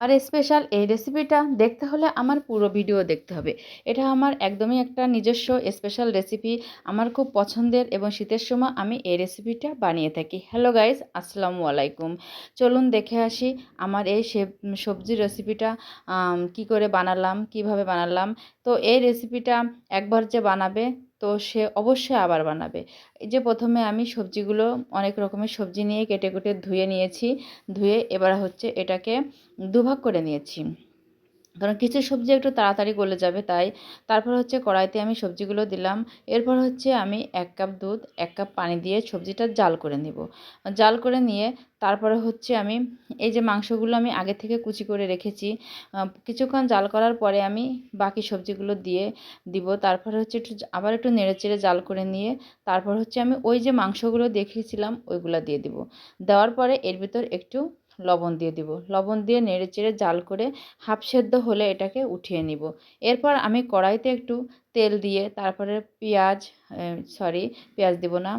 আর special এই রেসিপিটা দেখতে হলে আমার পুরো ভিডিও দেখতে হবে। এটা আমার একদমই একটা নিজস্ব স্পেশাল রেসিপি আমার খুব পছন্দের এবং শীতের সময় আমি এই রেসিপিটা বানিয়ে থাকি। হ্যালো গাইজ আসসালামু আলাইকুম। চলুন দেখে আসি আমার এই সবজি রেসিপিটা কি করে বানালাম, কীভাবে বানালাম। তো এই রেসিপিটা একবার যে বানাবে তো সে অবশ্যই আবার বানাবে। এই যে প্রথমে আমি সবজিগুলো অনেক রকমের সবজি নিয়ে কেটে কেটে ধুয়ে নিয়েছি, ধুয়ে এবার হচ্ছে এটাকে দুভাগ করে নিয়েছি। কারণ কিছু সবজি একটু তাড়াতাড়ি গলে যাবে, তাই। তারপর হচ্ছে কড়াইতে আমি সবজিগুলো দিলাম। এরপর হচ্ছে আমি এক কাপ দুধ, এক কাপ পানি দিয়ে সবজিটা জাল করে নিব। জাল করে নিয়ে তারপরে হচ্ছে আমি এই যে মাংসগুলো আমি আগে থেকে কুচি করে রেখেছি কিছুক্ষণ জাল করার পরে আমি বাকি সবজিগুলো দিয়ে দিব। তারপরে হচ্ছে একটু আবার একটু নেড়ে চেড়ে জাল করে নিয়ে তারপর হচ্ছে আমি ওই যে মাংসগুলো দেখেছিলাম, ওইগুলো দিয়ে দিব। দেওয়ার পরে এর ভিতর একটু লবণ দিয়ে দিব। লবণ দিয়ে নেড়ে চেড়ে জাল করে হাফ সেদ্ধ হলে এটাকে উঠিয়ে নিব। এরপর আমি কড়াইতে একটু তেল দিয়ে তারপরে পেঁয়াজ সরি পেঁয়াজ দিব না,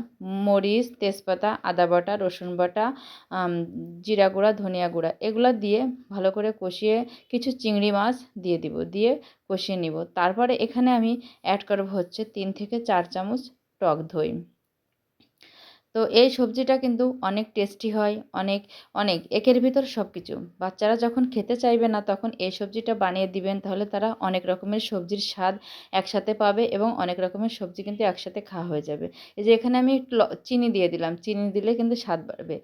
মরিচ, তেজপাতা, আদা বাটা, রসুন বাটা জিরা গুঁড়া, ধনিয়া গুঁড়া এগুলো দিয়ে ভালো করে কষিয়ে কিছু চিংড়ি মাছ দিয়ে দিব, দিয়ে কষিয়ে নিব। তারপরে এখানে আমি অ্যাড করব হচ্ছে তিন থেকে চার চামচ টক দই। তো এই সবজিটা কিন্তু অনেক টেস্টি হয়, অনেক অনেক। একের ভিতর সব কিছু বাচ্চারা যখন খেতে চাইবে না, তখন এই সবজিটা বানিয়ে দিবেন, তাহলে তারা অনেক রকমের সবজির স্বাদ একসাথে পাবে এবং অনেক রকমের সবজি কিন্তু একসাথে খাওয়া হয়ে যাবে। এই যে এখানে আমি চিনি দিয়ে দিলাম। চিনি দিলে কিন্তু স্বাদ বাড়বে।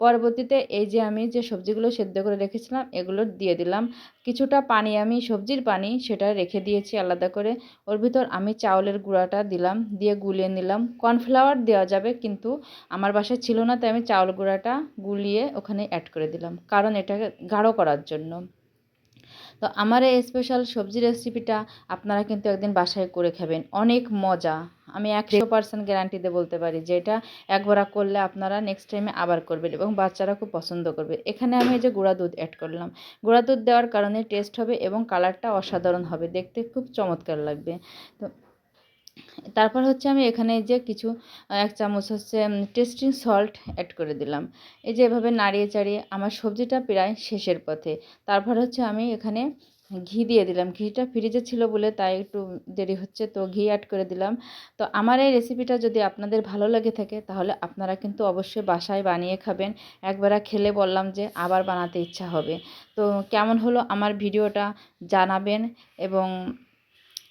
পরবর্তীতে এই যে আমি যে সবজিগুলো সেদ্ধ করে রেখেছিলাম, এগুলো দিয়ে দিলাম। কিছুটা পানি আমি, সবজির পানি সেটা রেখে দিয়েছি আলাদা করে। ওর ভিতর আমি চাউলের গুঁড়াটা দিলাম, দিয়ে গুলিয়ে নিলাম। কর্নফ্লাওয়ার দেওয়া যাবে কিন্তু আমার বাসায় ছিল না, তাই আমি চাউল গুঁড়াটা গুলিয়ে ওখানে অ্যাড করে দিলাম। কারণ এটাকে গাঢ় করার জন্য। তো আমার এই স্পেশাল সবজি রেসিপিটা আপনারা কিন্তু একদিন বাসায় করে খাবেন। অনেক মজা। আমি একশো পার্সেন্ট গ্যারান্টিতে বলতে পারি যে এটা একবার করলে আপনারা নেক্সট টাইমে আবার করবেন এবং বাচ্চারা খুব পছন্দ করবে। এখানে আমি এই যে গুঁড়া দুধ অ্যাড করলাম। গুঁড়া দুধ দেওয়ার কারণে টেস্ট হবে এবং কালারটা অসাধারণ হবে। দেখতে খুব চমৎকার লাগবে। তো তারপর হচ্ছে আমি এখানে যে কিছু, এক চামচ হচ্ছে টেস্টিং সল্ট অ্যাড করে দিলাম। এই যে এভাবে নাড়িয়ে চাড়িয়ে আমার সবজিটা প্রায় শেষের পথে। তারপর হচ্ছে আমি এখানে ঘি দিয়ে দিলাম। ঘিটা ফ্রিজে ছিল বলে তাই একটু দেরি হচ্ছে, তো ঘি অ্যাড করে দিলাম। তো আমার এই রেসিপিটা যদি আপনাদের ভালো লাগে থাকে, তাহলে আপনারা কিন্তু অবশ্যই বাসায় বানিয়ে খাবেন। একবার খেলে বললাম যে আবার বানাতে ইচ্ছা হবে। তো কেমন হলো আমার ভিডিওটা জানাবেন এবং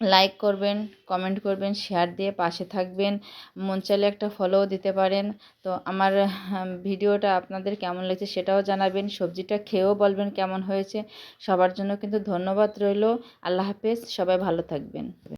লাইক করবেন কমেন্ট করবেন শেয়ার দিয়ে পাশে থাকবেন। মন চাইলে একটা ফলোও দিতে পারেন। তো আমার ভিডিওটা আপনাদের কেমন লেগেছে সেটাও জানাবেন। সবজিটা খেয়েও বলবেন কেমন হয়েছে। সবার জন্য কিন্তু ধন্যবাদ রইল। আল্লাহ হাফেজ। সবাই ভালো থাকবেন।